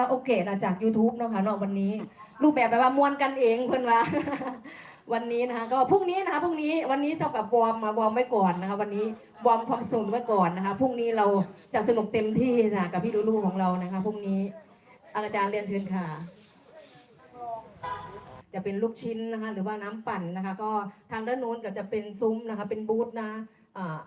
ราโอเกะนะจาก YouTube เนาะค่ะเนาะวันนี้ รูปแบบแบบว่ามวนกันเองเพื่อนว่า วันนี้นะคะก็พรุ่งนี้นะคะพรุ่งนี้วันนี้เท่ากับวอร์มมาวอร์มไว้ก่อนนะคะ วันนี้วอร์มความสนุกไว้ก่อนนะคะพรุ่งนี้เราจะสนุกเต็มที่นะกับพี่ลูลูของเรานะคะพรุ่งนี้อาจารย์เรียนเชิญค่ะ จะเป็นลูกชิ้นนะคะหรือว่าน้ำปั่นนะคะ ก็ทางด้านโน้นก็จะเป็นซุ้มนะคะ เป็นบูธนะอ่า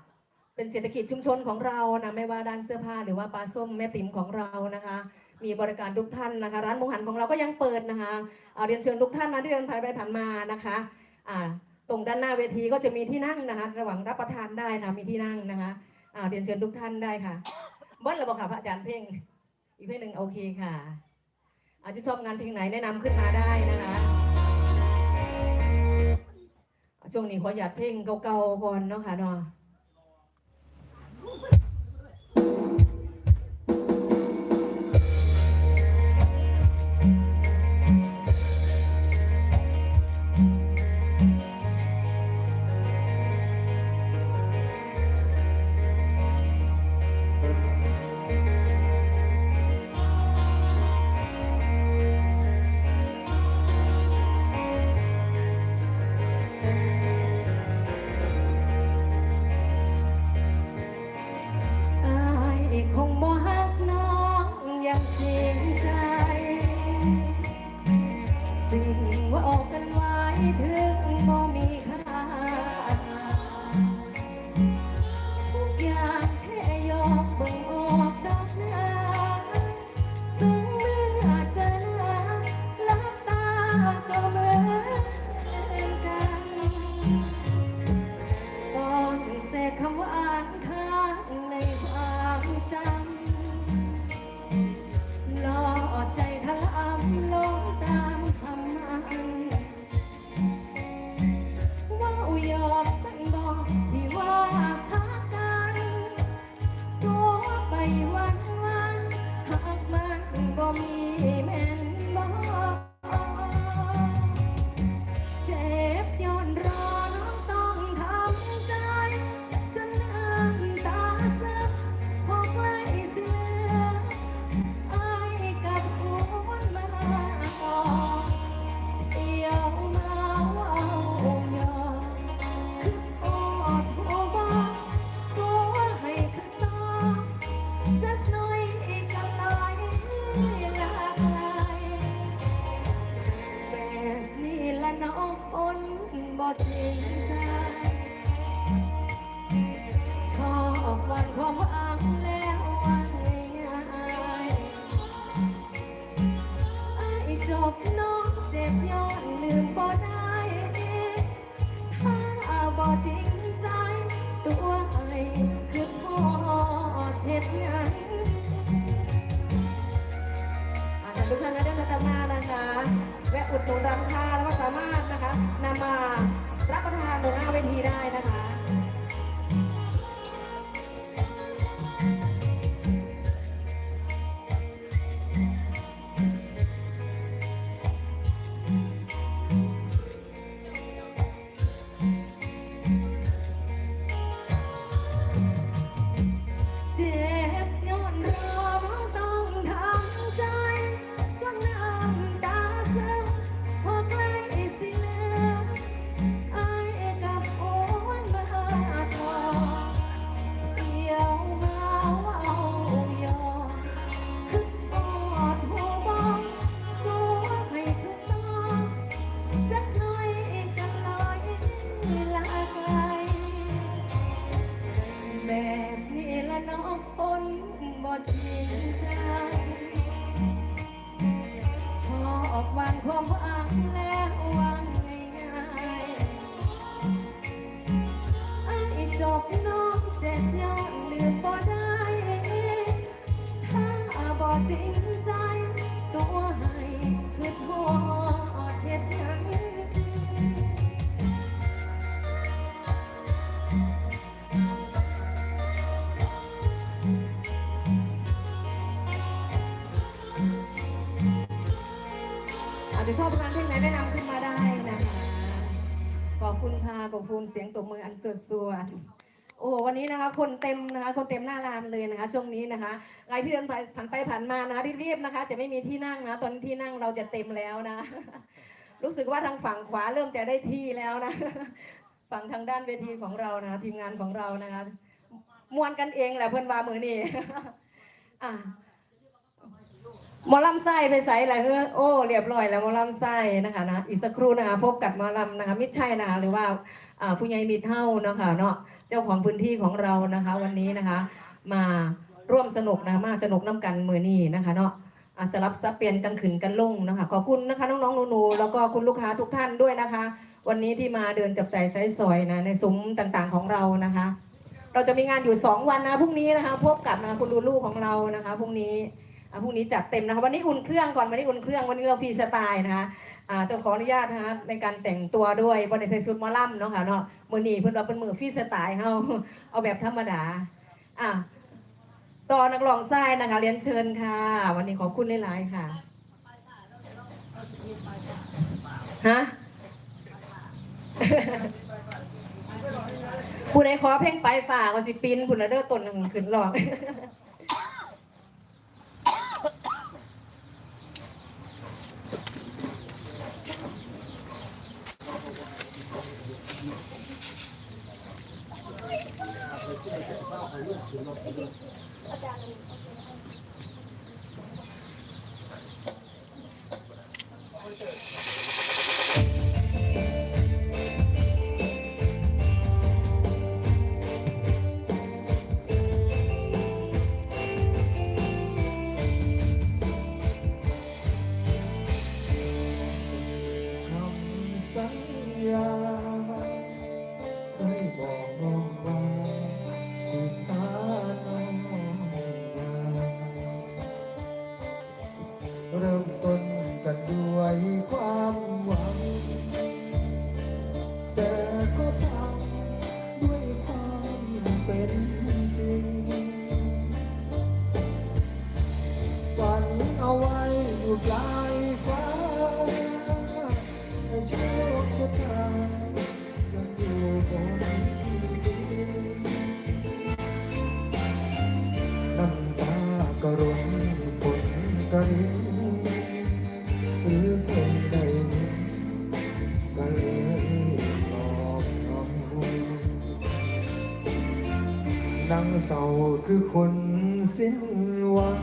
เป็นเศรษฐกิจชุมชนของเรานะไม่ว่าด้านเสื้อผ้าหรือว่าปลาส้มแม่ติ๋มของเรานะคะ มีบริการทุกท่านนะคะ ร้านหมูหันของเราก็ยังเปิดนะคะเรียนเชิญทุกท่านนะที่เดินผ่านไปผ่านมานะคะตรงด้านหน้าเวทีก็จะมีที่นั่งนะคะ ระหว่างรับประทานได้นะมีที่นั่งนะคะเรียนเชิญทุกท่านได้ค่ะเบิ้ลระบอกค่ะพระอาจารย์เพ่งอีกเพลงหนึ่งโอเคค่ะ อาจจะชอบงานเพลงไหนแนะนำขึ้นมาได้นะคะช่วงนี้ขอหยัดเพลงเก่าๆก่อนเนาะค่ะเนาะ บ่ อาจจะชอบงานเพลงไหนแนะนำขึ้นมาได้นะคะ ขอบคุณค่ะขอบคุณเสียงตบมืออันสวดสวดๆโอ้วันนี้นะคะ คนเต็มนะคะ คนเต็มหน้าลานเลยนะคะ ช่วงนี้นะคะใครที่เดินผ่านไปผ่านมานะคะรีบๆนะคะ จะไม่มีที่นั่งนะตอนที่นั่งเราจะเต็มแล้วนะ รู้สึกว่าทางฝั่งขวาเริ่มจะได้ที่แล้วนะฝั่งทางด้านเวทีของเรานะคะทีมงานของเรานะคะมวนกันเองแหละเพื่อนวามือนี่อะ หมอลำไส้ไปใส่อะไรเออโอ้เรียบร้อยแล้วหมอลำไส้นะคะนะอีกสักครู่นะคะพบกับหมอลำนะคะมิตรชัยนะคะหรือว่าผู้ใหญ่มิตรเฮ้านะคะเนาะเจ้าของพื้นที่ของเรานะคะ วันนี้นะคะ มาร่วมสนุกนะคะมาสนุกน้ำกันมือนี้นะคะเนาะสลับซับเปลี่ยนกันขึ้นกันลงนะคะขอบคุณนะคะน้องๆหนูๆแล้วก็คุณลูกค้าทุกท่านด้วยนะคะ วันนี้ที่มาเดินจับจ่ายไซส์ซอยนะในซุ้มต่างๆของเรานะคะ เราจะมีงานอยู่ 2 วันนะพรุ่งนี้นะคะ พบกับนะคุณลูลูของเรานะคะพรุ่งนี้ พรุ่งนี้จัดเต็มนะคะวันนี้อุ่นเครื่องก่อนวันนี้อุ่นเครื่องวันนี้เราฟรีสไตล์นะคะอ่าต้องขออนุญาตนะคะในการแต่งตัวด้วยบนในใส่ชุดมอลัมเนาะค่ะเนาะมือนีเพื่อนเราเป็นมือฟรีสไตล์เขาเอาแบบธรรมดาอะต่อนักร้องไส้นะคะเรียนเชิญค่ะ วันนี้ขอบคุณหลายๆค่ะฮะผู้ใดขอเพลงไปฝ่าก็สิปินคุณละเด้อตนหนึ่งขึ้นหลอก 已经去，我你，我等。 ด้ว นั่งเศร้าคือคนสิ้นหวัง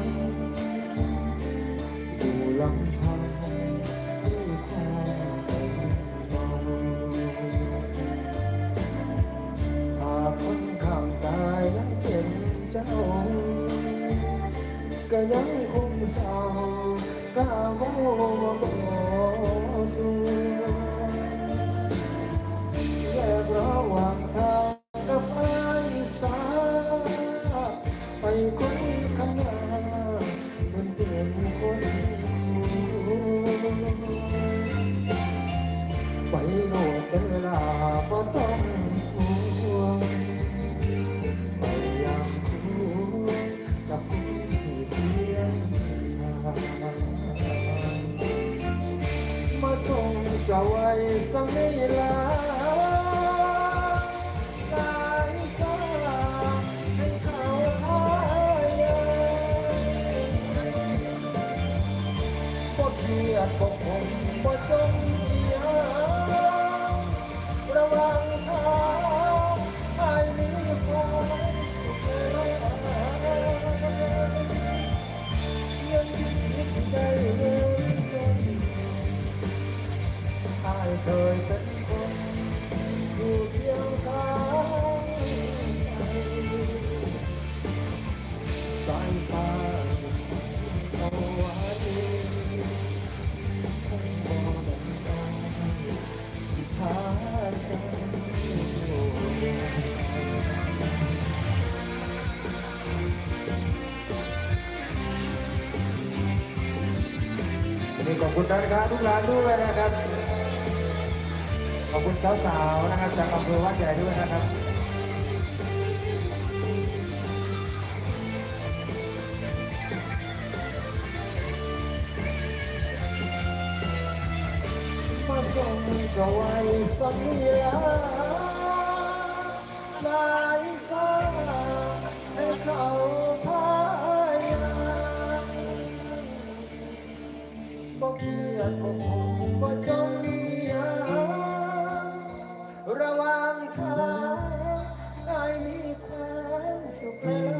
ไปโลดเวลาบ่ต้องห่วงไปยามคู่กับผู้เสียงมาส่งจ้าไว้สมิลาล ขอบคุณร้านค้าทุกร้านด้วยนะครับ ขอบคุณสาวๆนะครับจากอำเภอวัดใหญ่ด้วยนะครับมาส่งจ้าไว้สัญญาปลายฟ้าให้เขา ยดบ่คงบ่จมยามระหว่างทางได้มีความสุขแลา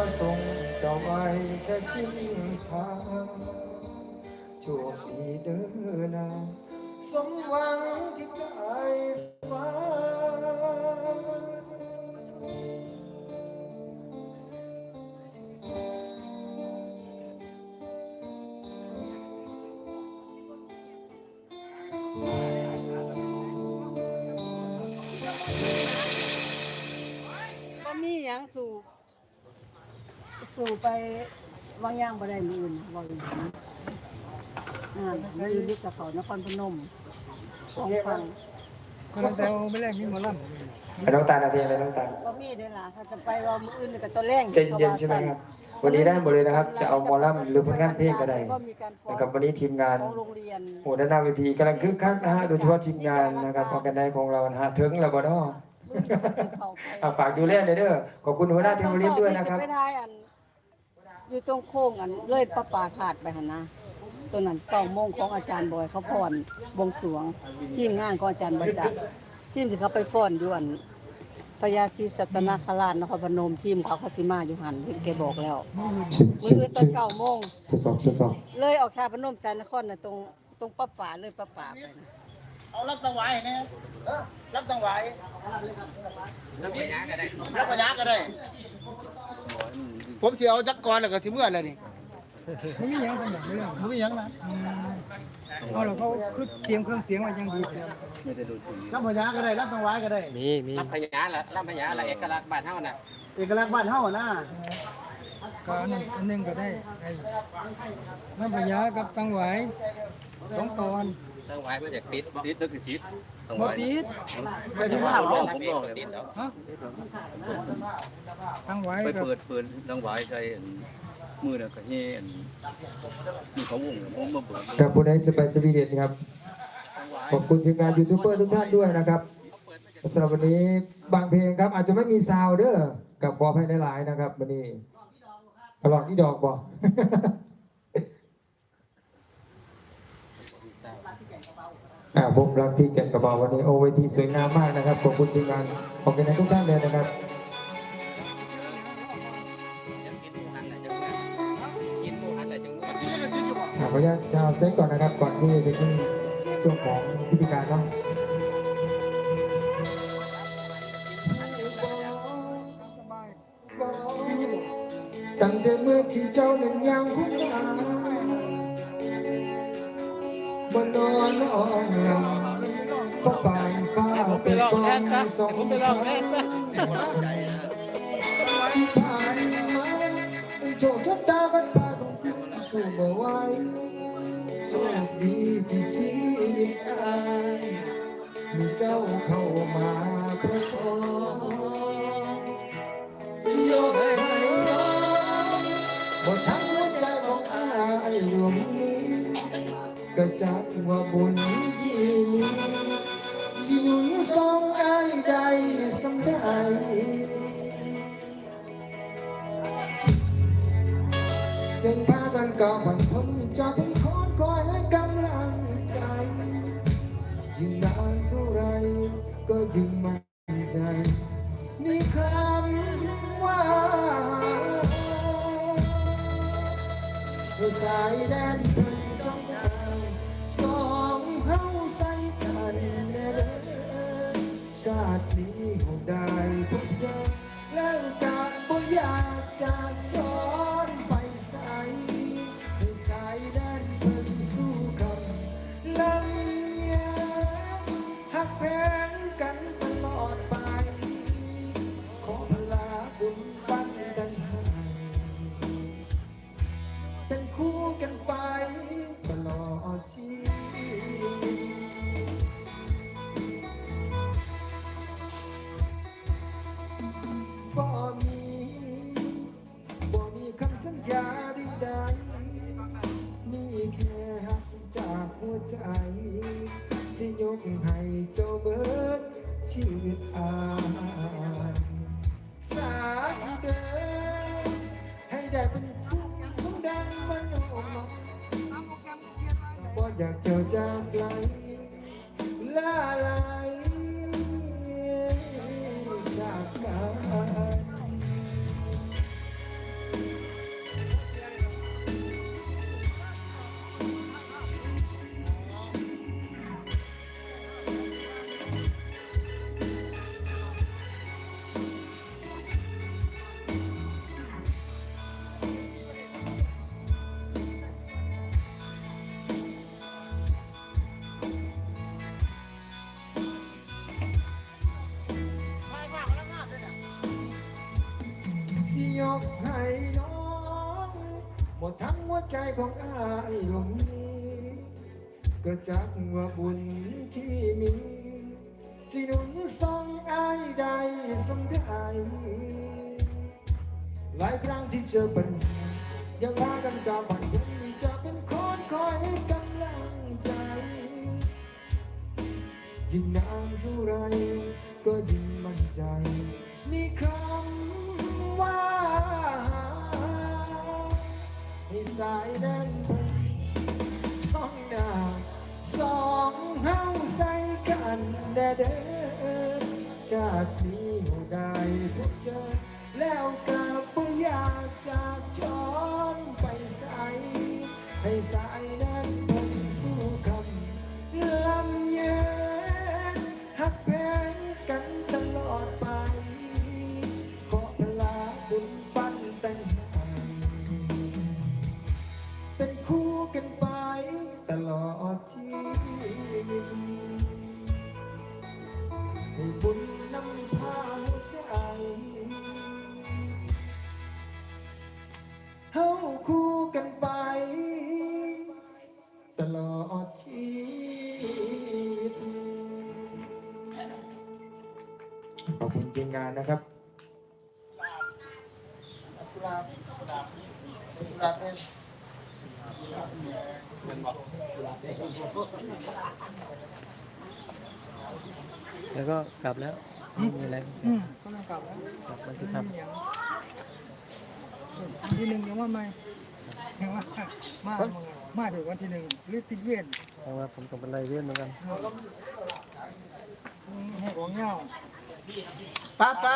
มาส่งเจ้าไว้แค่ครึ่งทางช่วงนี้เดินนาสมหวังที่ได้ฟ้า ก็มีหยังสู่ สู่ไปวางย่างบ่ได้มืออื่นบ่อื่นอ่ามืออื่นที่จะเขานครพนมของฟังคนละแซวไม่แรกมีหมอลไอ้น้องตาลเอาเพลงอะไรน้องตาลก็มีเด้อล่ะถ้าจะไปว่ามืออื่นนี่ก็ตัวแรงใจเย็นๆใช่ไหมครับ วันนี้ได้หมดเลยนะครับ จะเอาหมอลำหรือผลงานเพลงก็ได้ก็มีการฟ้องนะครับวันนี้ทีมงาน ของโรงเรียนโอ้ด้านหน้าเวทีกำลังคึกคักนะฮะโดยเฉพาะทีมงานนะครับออกกันไดของเรานะฮะถึงแล้วบ่เนาะมืออื่นก็สิเข้าไปอะฝากดูแลหน่อยเด้อขอบคุณหัวหน้าเทวริสด้วยนะครับจไปทายอัน อยู่ตรงโค้งอันเลยประปาขาดไปหันนะตัวนั้นเก้าโมงของอาจารย์บอยเขาพรบวงสรวง ทีมงานของอาจารย์บอยจักทีมที่เขาไปฟ้อนอยู่อันพญาศรีสัตนคราชนครพนมทีมเขาเขาสิมาอยู่หันเห็นแกบอกแล้วมือตอนเก้าโมงทดสอบทดสอบเลยออกชาพนมแสนนครน่ะตรงตรงป้าป่าเลยป้าป่าไปนะเอารับตังไหวเนี่ยรับตังไหวรับปัญญาก็ได้รับปัญญาก็ได้ ผมสิเอาจักรกรแล้วก็สิเมื่อแล้วนี่ำไม่มีหยังสมองเรื่องผมมีหยังนะเอาแล้วเขาคือเตรียมเครื่องเสียงไว้อยังดีรับปัญญาก็ได้รับตังไหวก็ได้รับพญาละรับพญาละเอกลักษณ์บ้านเฮาน่ะเอกลักษณ์บ้านเฮาอะนะก็อันนึงอันหนึงก็ได้ไอ้น้ำพยากับตังไหวสองตอนต้องไว้มาจากติดติดนึกสิทธิ์ ต้องบ่ไว้ติดไปที่ผข้าวมลเฮาองผมลองติดแล้วฮะตังไหวไปกับเปิดเปิดรางวายใส่อันมือน่ะก็เฮอันมือเขาวงผมมาเปิดกับผู้ใดสบายสวีเดนครับ ขอบคุณทีมงานยูทูบเบอร์ทุกท่านด้วยนะครับสำหรับวันนี้บางเพลงครับ อาจจะไม่มีซาวด์เด้อกับขอให้หลายๆนะครับ วันนี้ตลอดที่ดอกบ่อ่าผมรักที่แก่นกระบอกวันนี้โอเวทีสวยงามมากนะครับขอบคุณทีมงานขอบคุณทุกท่านเลยนะครับกินหมูหันอะไรจันหมูหันอะไรจังอ่าขออนุญาตชาวเซ็ตก่อนนะครับก่อนที่จะขึ้นช่วงของพิธีการเนาะตั้งแต่เมื่อที่เจ้านั้นยังคุ้ม นอนน้องหลับเพราะปานฟ้าเป็นกองสองฟ้าที่ผ่านมาโชคชะตากันพาของคุณสู่มาไว้โชคดีที่ชีวิตอายมีเจ้าเข้ามาประคอ ก็จักว่าบุญที่มีสิหนุนสองอายใดสำได้ยังพากันก้าวผ่าน แล้งการบ่อยากจากชอ ก็จักว่าบุญที่มีสิหนุนส่งอายได้สำได้หลายครั้งที่เจอปัญหายังว่ากันกับมันยังมีจะเป็นคนคอยให้กำลังใจยิ่งนานเท่าไรก็ยิ่งมั่นใจมีคำว่าให้สายแน่นช่องหน้า สองเฮาใส่กันแด่เด้อชาตินี้ได้พบเจอ แล้วก็บ่อยากจากช้อนไปใส่ให้สาย ขอบคุณทีมงานนะครับแล้วก็กลับแล้วไม่มีอะไรอืมก็ต้องกลับแล้วกลับวันที่ครับวันที่หนึ่งยังว่าไม่ยังว่ามามาถึงวันที่หนึ่งหรือติดเวียนเพราะว่าผมกับอะไรเวียนเหมือนกันให้ของเงา ป้าป้า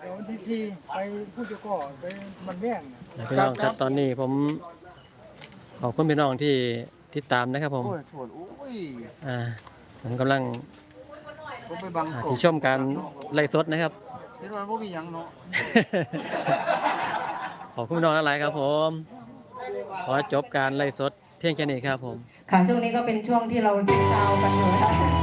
เดี๋ยววันที่สี่ไปผู้จะก่อไปมันแย่งพี่น้องครับตอนนี้ผมขอบคุณพี่น้องที่ติดตามนะครับผมโอ้ยโถดโอ้ยอ่าผมกำลังผมไปบังอ่ากบที่ชมการไล่สดนะครับ เห็นว่าบ่มีหยังเนาะ ขอบคุณพี่น้องหลายๆครับผม ขอจบการไล่สดเพียงแค่นี้ครับผม ค่ะช่วงนี้ก็เป็นช่วงที่เราซีซาวกันอยู่นะคะ